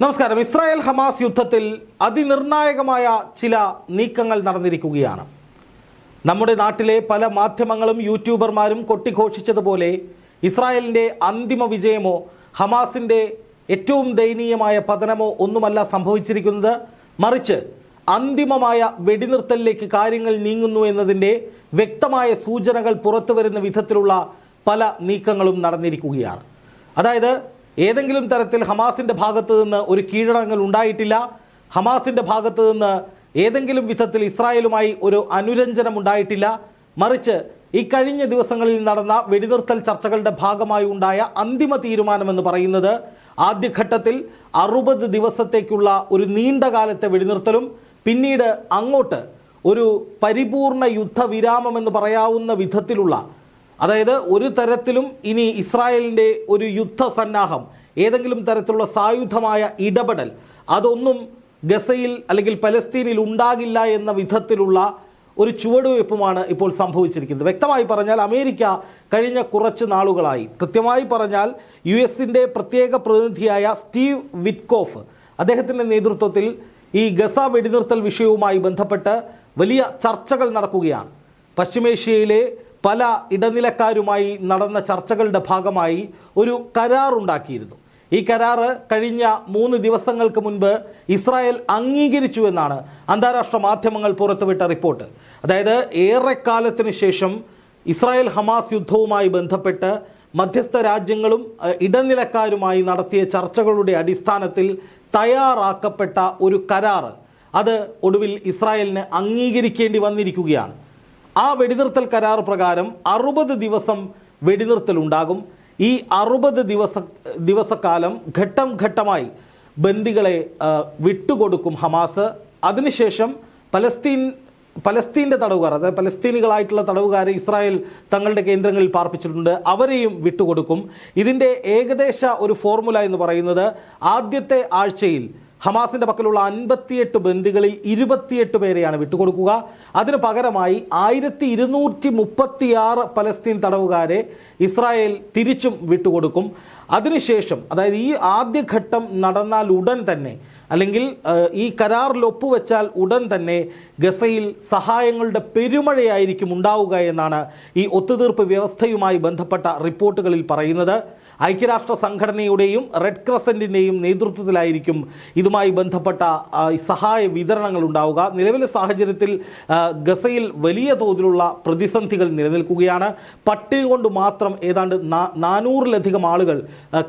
നമസ്കാരം. Israel Hamas യുദ്ധത്തിൽ അതിനിർണായകമായ ചില നീക്കങ്ങൾ നടന്നിരിക്കുകയാണ്. നമ്മുടെ നാട്ടിലെ പല മാധ്യമങ്ങളും യൂട്യൂബർമാരും കൊട്ടിഘോഷിച്ചതുപോലെ ഇസ്രായേലിന്റെ അന്തിമ വിജയമോ ഹമാസിന്റെ ഏറ്റവും ദയനീയമായ പതനമോ ഒന്നുമല്ല സംഭവിച്ചിരിക്കുന്നത്. മറിച്ച് അന്തിമമായ വെടിനിർത്തലിലേക്ക് കാര്യങ്ങൾ നീങ്ങുന്നു എന്നതിന്റെ വ്യക്തമായ സൂചനകൾ പുറത്തു വരുന്ന വിധത്തിലുള്ള പല നീക്കങ്ങളും നടന്നിരിക്കുകയാണ്. അതായത് ഏതെങ്കിലും തരത്തിൽ ഹമാസിന്റെ ഭാഗത്ത് നിന്ന് ഒരു കീഴടങ്ങൽ ഉണ്ടായിട്ടില്ല. ഹമാസിന്റെ ഭാഗത്ത് നിന്ന് ഏതെങ്കിലും വിധത്തിൽ ഇസ്രായേലുമായി ഒരു അനുരഞ്ജനം ഉണ്ടായിട്ടില്ല. മറിച്ച് ഈ കഴിഞ്ഞ ദിവസങ്ങളിൽ നടന്ന വെടിനിർത്തൽ ചർച്ചകളുടെ ഭാഗമായി ഉണ്ടായ അന്തിമ തീരുമാനമെന്ന് പറയുന്നത് ആദ്യഘട്ടത്തിൽ അറുപത് ദിവസത്തേക്കുള്ള ഒരു നീണ്ടകാലത്തെ വെടിനിർത്തലും പിന്നീട് അങ്ങോട്ട് ഒരു പരിപൂർണ യുദ്ധവിരാമം എന്ന് പറയാവുന്ന വിധത്തിലുള്ള അതായത് ഒരു തരത്തിലും ഇനി ഇസ്രായേലിന്റെ ഒരു യുദ്ധ സന്നാഹം ഏതെങ്കിലും തരത്തിലുള്ള സായുധമായ ഇടപെടൽ അതൊന്നും ഗസയിൽ അല്ലെങ്കിൽ പലസ്തീനിൽ ഉണ്ടാകില്ല എന്ന വിധത്തിലുള്ള ഒരു ചുവടുവയ്പ്പുമാണ് ഇപ്പോൾ സംഭവിച്ചിരിക്കുന്നത്. വ്യക്തമായി പറഞ്ഞാൽ അമേരിക്ക കഴിഞ്ഞ കുറച്ച് നാളുകളായി. കൃത്യമായി പറഞ്ഞാൽ യു എസിന്റെ പ്രത്യേക പ്രതിനിധിയായ സ്റ്റീവ് വിറ്റ്കോഫ് അദ്ദേഹത്തിന്റെ നേതൃത്വത്തിൽ ഈ ഗസ വെടിനിർത്തൽ വിഷയവുമായി ബന്ധപ്പെട്ട് വലിയ ചർച്ചകൾ നടക്കുകയാണ്. പശ്ചിമേഷ്യയിലെ പല ഇടനിലക്കാരുമായി നടന്ന ചർച്ചകളുടെ ഭാഗമായി ഒരു കരാറുണ്ടാക്കിയിരുന്നു. ഈ കരാറ് കഴിഞ്ഞ മൂന്ന് ദിവസങ്ങൾക്ക് മുൻപ് ഇസ്രായേൽ അംഗീകരിച്ചു എന്നാണ് അന്താരാഷ്ട്ര മാധ്യമങ്ങൾ പുറത്തുവിട്ട റിപ്പോർട്ട്. അതായത് ഏറെക്കാലത്തിന് ശേഷം ഇസ്രായേൽ ഹമാസ് യുദ്ധവുമായി ബന്ധപ്പെട്ട് മധ്യസ്ഥ രാജ്യങ്ങളും ഇടനിലക്കാരുമായി നടത്തിയ ചർച്ചകളുടെ അടിസ്ഥാനത്തിൽ തയ്യാറാക്കപ്പെട്ട ഒരു കരാറ്. അത് ഒടുവിൽ ഇസ്രായേലിന് അംഗീകരിക്കേണ്ടി വന്നിരിക്കുകയാണ്. ആ വെടിനിർത്തൽ കരാർ പ്രകാരം അറുപത് ദിവസം വെടിനിർത്തൽ ഉണ്ടാകും ഈ അറുപത് ദിവസ ദിവസക്കാലം ഘട്ടം ഘട്ടമായി ബന്ദികളെ വിട്ടുകൊടുക്കും ഹമാസ്. അതിനുശേഷം പലസ്തീൻ പലസ്തീന്റെ തടവുകാർ അതായത് പലസ്തീനികളായിട്ടുള്ള തടവുകാരെ ഇസ്രായേൽ തങ്ങളുടെ കേന്ദ്രങ്ങളിൽ പാർപ്പിച്ചിട്ടുണ്ട്. അവരെയും വിട്ടുകൊടുക്കും. ഇതിന്റെ ഏകദേശ ഒരു ഫോർമുല എന്ന് പറയുന്നത് ആദ്യത്തെ ആഴ്ചയിൽ ഹമാസിന്റെ പക്കലുള്ള അൻപത്തിയെട്ട് ബന്ദികളിൽ ഇരുപത്തിയെട്ട് പേരെയാണ് വിട്ടുകൊടുക്കുക. അതിന് പകരമായി ആയിരത്തി ഇരുന്നൂറ്റി മുപ്പത്തിയാറ് പലസ്തീൻ തടവുകാരെ ഇസ്രായേൽ തിരിച്ചും വിട്ടുകൊടുക്കും. അതിനുശേഷം അതായത് ഈ ആദ്യഘട്ടം നടന്നാൽ ഉടൻ തന്നെ അല്ലെങ്കിൽ ഈ കരാറിൽ ഒപ്പുവെച്ചാൽ ഉടൻ തന്നെ ഗസയിൽ സഹായങ്ങളുടെ പെരുമഴയായിരിക്കും ഉണ്ടാവുക എന്നാണ് ഈ ഒത്തുതീർപ്പ് വ്യവസ്ഥയുമായി ബന്ധപ്പെട്ട റിപ്പോർട്ടുകളിൽ പറയുന്നത്. ഐക്യരാഷ്ട്ര സംഘടനയുടെയും റെഡ് ക്രസന്റിന്റെയും നേതൃത്വത്തിലായിരിക്കും ഇതുമായി ബന്ധപ്പെട്ട സഹായ വിതരണങ്ങൾ ഉണ്ടാവുക. നിലവിലെ സാഹചര്യത്തിൽ ഗസയിൽ വലിയ തോതിലുള്ള പ്രതിസന്ധികൾ നിലനിൽക്കുകയാണ്. പട്ടിണി കൊണ്ട് മാത്രം ഏതാണ്ട് നാനൂറിലധികം ആളുകൾ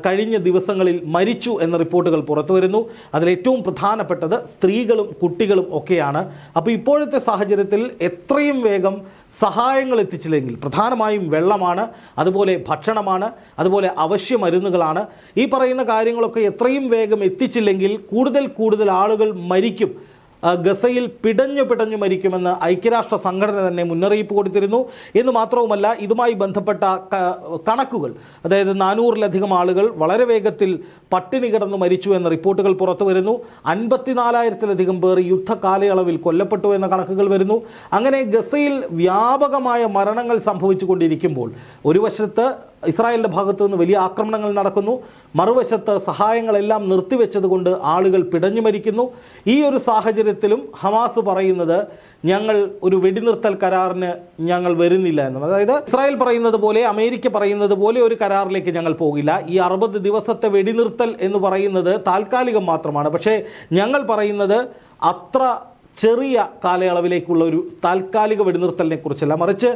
കഴിഞ്ഞ ദിവസങ്ങളിൽ മരിച്ചു എന്ന റിപ്പോർട്ടുകൾ പുറത്തുവരുന്നു. അതിലേറ്റവും പ്രധാനപ്പെട്ടത് സ്ത്രീകളും കുട്ടികളും ഒക്കെയാണ്. അപ്പോൾ ഇപ്പോഴത്തെ സാഹചര്യത്തിൽ എത്രയും വേഗം സഹായങ്ങൾ എത്തിച്ചില്ലെങ്കിൽ പ്രധാനമായും വെള്ളമാണ് അതുപോലെ ഭക്ഷണമാണ് അതുപോലെ അവശ്യ മരുന്നുകളാണ്. ഈ പറയുന്ന കാര്യങ്ങളൊക്കെ എത്രയും വേഗം എത്തിച്ചില്ലെങ്കിൽ കൂടുതൽ കൂടുതൽ ആളുകൾ മരിക്കും. ഗസയിൽ പിടഞ്ഞു പിടഞ്ഞു മരിക്കുമെന്ന് ഐക്യരാഷ്ട്ര സംഘടന തന്നെ മുന്നറിയിപ്പ് കൊടുത്തിരുന്നു. എന്ന് മാത്രവുമല്ല ഇതുമായി ബന്ധപ്പെട്ട കണക്കുകൾ അതായത് നാനൂറിലധികം ആളുകൾ വളരെ വേഗത്തിൽ പട്ടിണി കിടന്ന് മരിച്ചു എന്ന റിപ്പോർട്ടുകൾ പുറത്തു വരുന്നു. അൻപത്തിനാലായിരത്തിലധികം പേർ യുദ്ധ കാലയളവിൽ കൊല്ലപ്പെട്ടു എന്ന കണക്കുകൾ വരുന്നു. അങ്ങനെ ഗസയിൽ വ്യാപകമായ മരണങ്ങൾ സംഭവിച്ചു കൊണ്ടിരിക്കുമ്പോൾ ഒരു വശത്ത് ഇസ്രായേലിന്റെ ഭാഗത്തു നിന്ന് വലിയ ആക്രമണങ്ങൾ നടക്കുന്നു. മറുവശത്ത് സഹായങ്ങളെല്ലാം നിർത്തിവെച്ചതുകൊണ്ട് ആളുകൾ പിടഞ്ഞു മരിക്കുന്നു. ഈ ഒരു സാഹചര്യത്തിലും ഹമാസ് പറയുന്നത് ഞങ്ങൾ ഒരു വെടിനിർത്തൽ കരാറിന് ഞങ്ങൾ വരുന്നില്ല എന്ന്. അതായത് ഇസ്രായേൽ പറയുന്നത് പോലെ അമേരിക്ക പറയുന്നത് പോലെ ഒരു കരാറിലേക്ക് ഞങ്ങൾ പോകില്ല. ഈ അറുപത് ദിവസത്തെ വെടിനിർത്തൽ എന്ന് പറയുന്നത് താൽക്കാലികം മാത്രമാണ്. പക്ഷേ ഞങ്ങൾ പറയുന്നത് അത്ര ചെറിയ കാലയളവിലേക്കുള്ള ഒരു താൽക്കാലിക വെടിനിർത്തലിനെ കുറിച്ചല്ല മറിച്ച്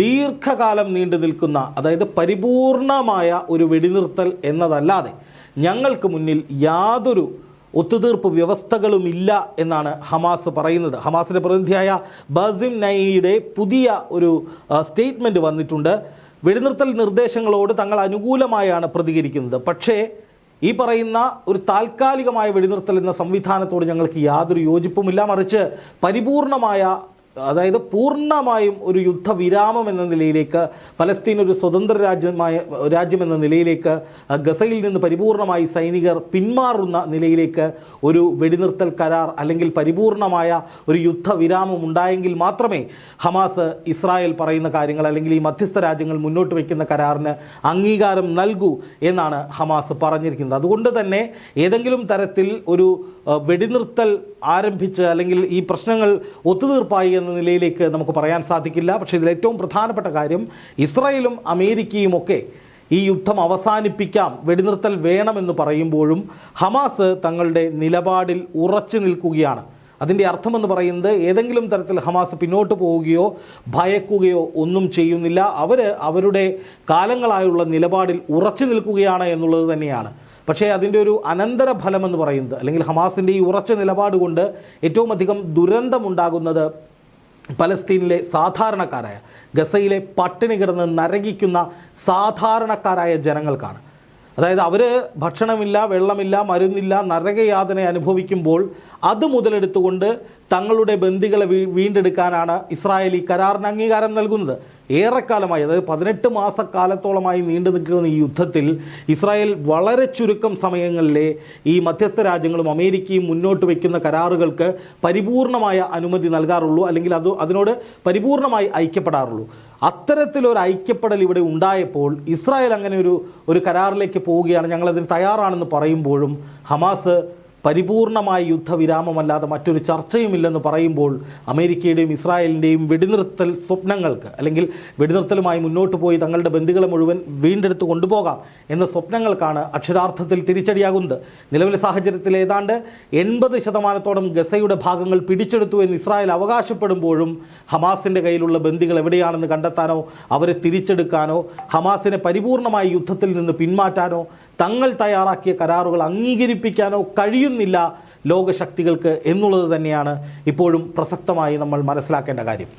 ദീർഘകാലം നീണ്ടു നിൽക്കുന്ന അതായത് പരിപൂർണമായ ഒരു വെടിനിർത്തൽ എന്നതല്ലാതെ ഞങ്ങൾക്ക് മുന്നിൽ യാതൊരു ഒത്തുതീർപ്പ് വ്യവസ്ഥകളുമില്ല എന്നാണ് ഹമാസ് പറയുന്നത്. ഹമാസിന്റെ പ്രതിനിധിയായ ബസിം നയിയുടെ പുതിയ ഒരു സ്റ്റേറ്റ്മെന്റ് വന്നിട്ടുണ്ട്. വെടിനിർത്തൽ നിർദ്ദേശങ്ങളോട് തങ്ങൾ അനുകൂലമായാണ് പ്രതികരിക്കുന്നത്. പക്ഷേ ഈ പറയുന്ന ഒരു താൽക്കാലികമായ വെടിനിർത്തൽ എന്ന സംവിധാനത്തോട് ഞങ്ങൾക്ക് യാതൊരു യോജിപ്പുമില്ല മറിച്ച് പരിപൂർണമായ അതായത് പൂർണമായും ഒരു യുദ്ധവിരാമം എന്ന നിലയിലേക്ക് പലസ്തീൻ ഒരു സ്വതന്ത്ര രാജ്യമായ രാജ്യം എന്ന നിലയിലേക്ക് ഗസയിൽ നിന്ന് പരിപൂർണമായി സൈനികർ പിന്മാറുന്ന നിലയിലേക്ക് ഒരു വെടിനിർത്തൽ കരാർ അല്ലെങ്കിൽ പരിപൂർണമായ ഒരു യുദ്ധവിരാമം ഉണ്ടായെങ്കിൽ മാത്രമേ ഹമാസ് ഇസ്രായേൽ പറയുന്ന കാര്യങ്ങൾ അല്ലെങ്കിൽ ഈ മധ്യസ്ഥ രാജ്യങ്ങൾ മുന്നോട്ട് വയ്ക്കുന്ന കരാറിന് അംഗീകാരം നൽകൂ എന്നാണ് ഹമാസ് പറഞ്ഞിരിക്കുന്നത്. അതുകൊണ്ട് തന്നെ ഏതെങ്കിലും തരത്തിൽ ഒരു വെടിനിർത്തൽ ആരംഭിച്ച് അല്ലെങ്കിൽ ഈ പ്രശ്നങ്ങൾ ഒത്തുതീർപ്പായി എന്ന നിലയിലേക്ക് നമുക്ക് പറയാൻ സാധിക്കില്ല. പക്ഷേ ഇതിൽ ഏറ്റവും പ്രധാനപ്പെട്ട കാര്യം ഇസ്രായേലും അമേരിക്കയും ഒക്കെ ഈ യുദ്ധം അവസാനിപ്പിക്കാം വെടിനിർത്തൽ വേണമെന്ന് പറയുമ്പോഴും ഹമാസ് തങ്ങളുടെ നിലപാടിൽ ഉറച്ചു നിൽക്കുകയാണ്. അതിന്റെ അർത്ഥമെന്ന് പറയുന്നത് ഏതെങ്കിലും തരത്തിൽ ഹമാസ് പിന്നോട്ട് പോവുകയോ ഭയക്കുകയോ ഒന്നും ചെയ്യുന്നില്ല. അവർ അവരുടെ കാലങ്ങളായുള്ള നിലപാടിൽ ഉറച്ചു നിൽക്കുകയാണ് എന്നുള്ളത് തന്നെയാണ്. പക്ഷേ അതിന്റെ ഒരു അനന്തര ഫലമെന്ന് പറയുന്നത് അല്ലെങ്കിൽ ഹമാസിന്റെ ഈ ഉറച്ച നിലപാട് കൊണ്ട് ഏറ്റവും അധികം ദുരന്തമുണ്ടാകുന്നത് പലസ്തീനിലെ സാധാരണക്കാരായ ഗസയിലെ പട്ടിണി കിടന്ന് നരകിക്കുന്ന സാധാരണക്കാരായ ജനങ്ങൾക്കാണ്. അതായത് അവർ ഭക്ഷണമില്ല വെള്ളമില്ല മരുന്നില്ല നരകയാതന അനുഭവിക്കുമ്പോൾ അത് മുതലെടുത്തുകൊണ്ട് തങ്ങളുടെ ബന്ദികളെ വീണ്ടെടുക്കാനാണ് ഇസ്രായേലി കരാറിന് അംഗീകാരം നൽകുന്നത്. ഏറെക്കാലമായി അതായത് പതിനെട്ട് മാസക്കാലത്തോളമായി നീണ്ടു നിൽക്കുന്ന ഈ യുദ്ധത്തിൽ ഇസ്രായേൽ വളരെ ചുരുക്കം സമയങ്ങളിലെ ഈ മധ്യസ്ഥ രാജ്യങ്ങളും അമേരിക്കയും മുന്നോട്ട് വയ്ക്കുന്ന കരാറുകൾക്ക് പരിപൂർണമായ അനുമതി നൽകാറുള്ളൂ അല്ലെങ്കിൽ അത് അതിനോട് പരിപൂർണമായി ഐക്യപ്പെടാറുള്ളൂ. അത്തരത്തിലൊരു ഐക്യപ്പെടൽ ഇവിടെ ഉണ്ടായപ്പോൾ ഇസ്രായേൽ അങ്ങനെ ഒരു ഒരു കരാറിലേക്ക് പോവുകയാണ് ഞങ്ങളതിന് തയ്യാറാണെന്ന് പറയുമ്പോഴും ഹമാസ് പരിപൂർണമായ യുദ്ധവിരാമമല്ലാതെ മറ്റൊരു ചർച്ചയുമില്ലെന്ന് പറയുമ്പോൾ അമേരിക്കയുടെയും ഇസ്രായേലിന്റെയും വെടിനിർത്തൽ സ്വപ്നങ്ങൾക്ക് അല്ലെങ്കിൽ വെടിനിർത്തലുമായി മുന്നോട്ട് പോയി തങ്ങളുടെ ബന്ധുക്കളെ മുഴുവൻ വീണ്ടെടുത്ത് കൊണ്ടുപോകാം എന്ന സ്വപ്നങ്ങൾക്കാണ് അക്ഷരാർത്ഥത്തിൽ തിരിച്ചടിയാകുന്നത്. നിലവിലെ സാഹചര്യത്തിൽ ഏതാണ്ട് എൺപത് ശതമാനത്തോളം ഗസയുടെ ഭാഗങ്ങൾ പിടിച്ചെടുത്തു എന്ന് ഇസ്രായേൽ അവകാശപ്പെടുമ്പോഴും ഹമാസിന്റെ കയ്യിലുള്ള ബന്ദികൾ എവിടെയാണെന്ന് കണ്ടെത്താനോ അവരെ തിരിച്ചെടുക്കാനോ ഹമാസിനെ പരിപൂർണമായി യുദ്ധത്തിൽ നിന്ന് പിന്മാറ്റാനോ തങ്ങൾ തയ്യാറാക്കിയ കരാറുകൾ അംഗീകരിപ്പിക്കാനോ കഴിയുന്നില്ല ലോകശക്തികൾക്ക് എന്നുള്ളത് തന്നെയാണ് ഇപ്പോഴും പ്രസക്തമായി നമ്മൾ മനസ്സിലാക്കേണ്ട കാര്യം.